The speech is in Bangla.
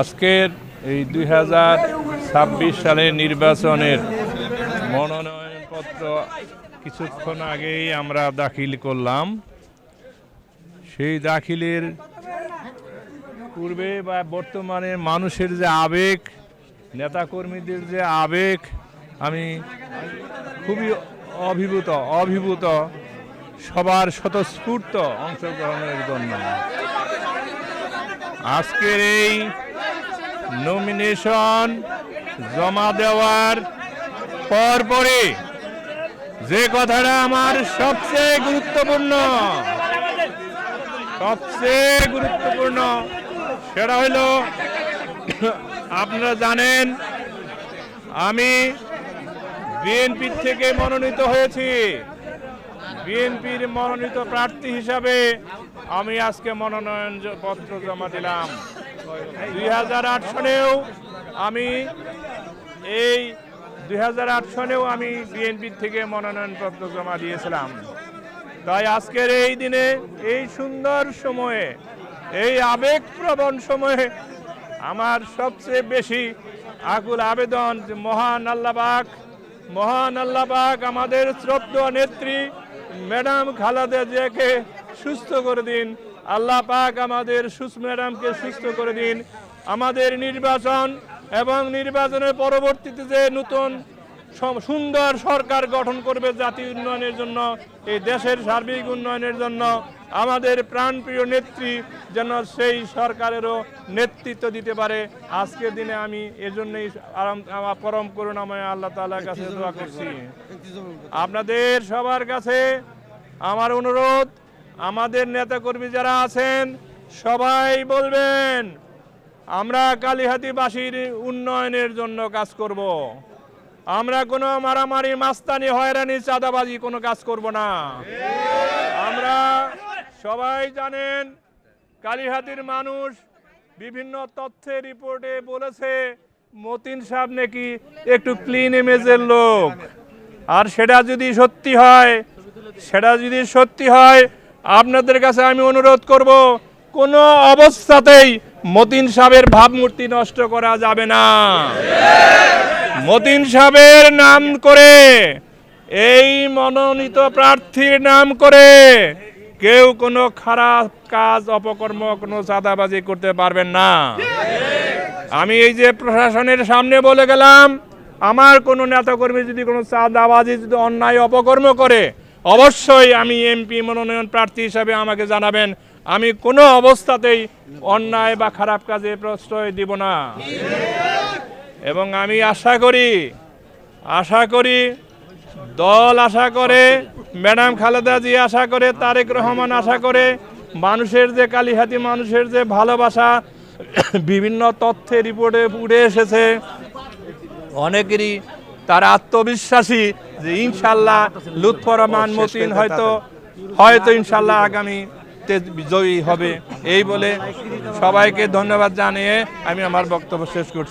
আজকের এই দুই হাজার ছাব্বিশ সালের নির্বাচনের মনোনয়নপত্র কিছুক্ষণ আগেই আমরা দাখিল করলাম। সেই দাখিলের পূর্বে বা বর্তমানে মানুষের যে আবেগ, নেতাকর্মীদের যে আবেগ, আমি খুবই অভিভূত অভিভূত, সবার স্বতঃস্ফূর্ত অংশগ্রহণের জন্য। আজকের এই নমিনেশন জমা দেওয়ার পর পরে যে কথাটা আমার সবচেয়ে গুরুত্বপূর্ণ সবচেয়ে গুরুত্বপূর্ণ, সেটা হলো আপনারা জানেন, আমি বিএনপির থেকে মনোনীত হয়েছি। বিএনপির মনোনীত প্রার্থী হিসাবে আমি আজকে মনোনয়ন পত্র জমা দিলাম। দুই হাজার আট সনেও আমি এই দুই হাজার আট সনেও আমি বিএনপির থেকে মনোনয়ন পত্র জমা দিয়েছিলাম। তাই আজকের এই দিনে, এই সুন্দর সময়ে, এই আবেগপ্রবণ সময়ে আমার সবচেয়ে বেশি আকুল আবেদন মহান আল্লাহবাক মহান আল্লাহবাক আমাদের শ্রদ্ধ নেত্রী ম্যাডাম খালাদা জিয়াকে সুস্থ করে দিন। আল্লাহ পাক আমাদের সুস ম্যাডামকে সুস্থ করে দিন। আমাদের নির্বাচন এবং নির্বাচনের পরবর্তীতে যে নতুন সুন্দর সরকার গঠন করবে জাতি উন্নয়নের জন্য, এই দেশের সার্বিক উন্নয়নের জন্য, আমাদের প্রাণপ্রিয় নেত্রী যেন সেই সরকারেরও নেতৃত্ব দিতে পারে। আজকের দিনে আমি এজন্যই পরম করুণাময় আল্লাহ তাআলার কাছে দোয়া করছি। আপনাদের সবার কাছে আমার অনুরোধ আমাদের নেতাকর্মী যারা আছেন, সবাই বলবেন, আমরা কালীহাতিবাসীর উন্নয়নের জন্য কাজ করব। আমরা কোনো মারামারি, মাস্তানি, হয়রানি, চাঁদাবাজি কোনো কাজ করব না আমরা সবাই জানেন, কালীহাতির মানুষ বিভিন্ন তথ্যের রিপোর্টে বলেছে, মতিন সাহেব নাকি একটু ক্লিন ইমেজের লোক আর সেটা যদি সত্যি হয়, সেটা যদি সত্যি হয় আপনাদের কাছে আমি অনুরোধ করব, কোনো অবস্থাতেই মতিন সাহেবের ভাবমূর্তি নষ্ট করা যাবে না। মতিন সাহেবের নাম করে, এই মনোনীত প্রার্থীর নাম করে কেউ কোনো খারাপ কাজ, অপকর্ম, কোনো চাঁদাবাজি করতে পারবেন না। আমি এই যে প্রশাসনের সামনে বলে গেলাম, আমার কোনো নেতাকর্মী যদি কোনো চাঁদাবাজি, যদি অন্যায়, অপকর্ম করে অবশ্যই আমি এমপি মনোনয়ন প্রার্থী হিসাবে আমাকে জানাবেন। আমি কোনো অবস্থাতেই অন্যায় বা খারাপ কাজে প্রশ্রয় দিব না। এবং আমি আশা করি আশা করি, দল আশা করে, ম্যাডাম খালেদা জি আশা করে, তারেক রহমান আশা করে, মানুষের যে কালিহাতি, মানুষের যে ভালোবাসা, বিভিন্ন তথ্যে রিপোর্টে উঠে এসেছে। অনেকেরই তারা আত্মবিশ্বাসী যে ইনশাল্লাহ লুৎফর রহমান মতিন হয়তো হয়তো ইনশাল্লাহ আগামী বিজয়ী হবে। এই বলে সবাইকে ধন্যবাদ জানিয়ে আমি আমার বক্তব্য শেষ করছি।